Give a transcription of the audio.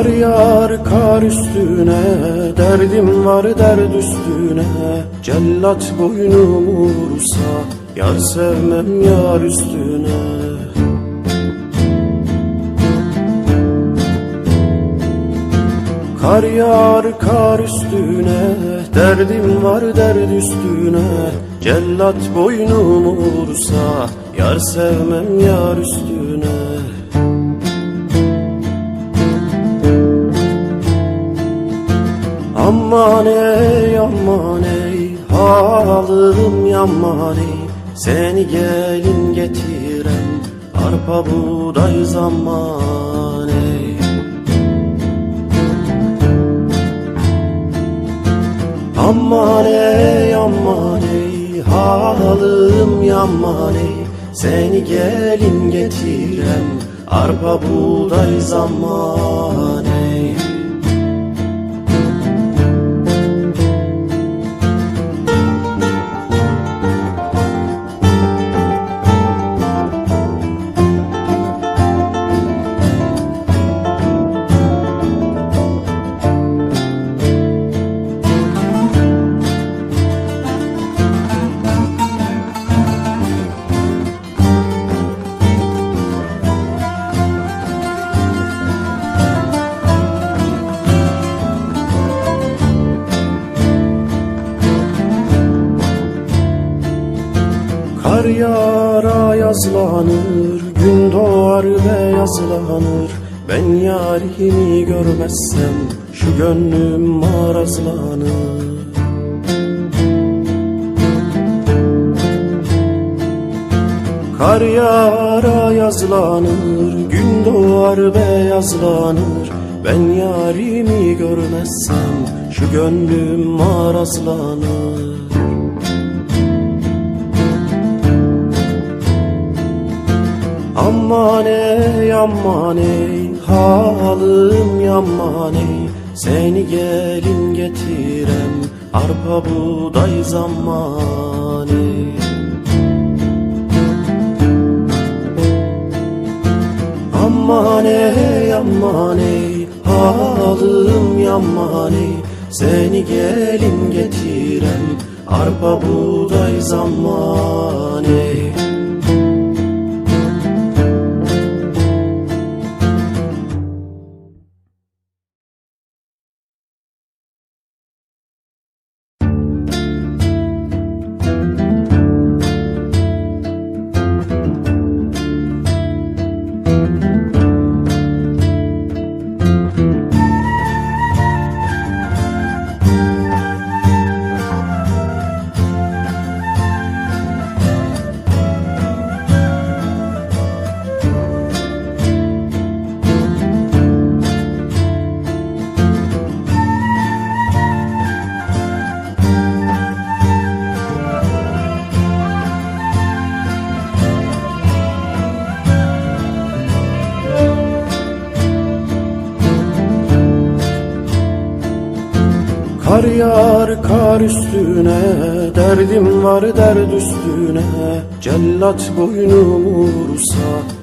Kar yağar kar üstüne Derdim var derd üstüne. Cellat boynumu vursa Yar sevmem yar üstüne. Kar yağar kar üstüne Derdim var derd üstüne. Cellat boynumu vursa Yar sevmem yar üstüne Aman ey aman ey Halım yaman ey. Seni gelin getiren Arpa buğday zaman ey. Aman ey aman ey Halım yaman ey. Seni gelin getiren Arpa buğday zaman ey Yağar yazlanır Gün doğar ve yazlanır. Ben yarimi görmezsem Şu gönlüm marazlanır. Kar yağar yazlanır Gün doğar ve yazlanır. Ben yarimi görmezsem Şu gönlüm marazlanır Aman ey aman ey Halım yaman ey Seni gelin getiren Arpa buğday zaman ey Aman ey aman ey Halım yaman ey Seni gelin getiren Arpa buğday zaman ey Kar yağar kar üstüne Derdim var derd üstüne. Cellat boynumu vursa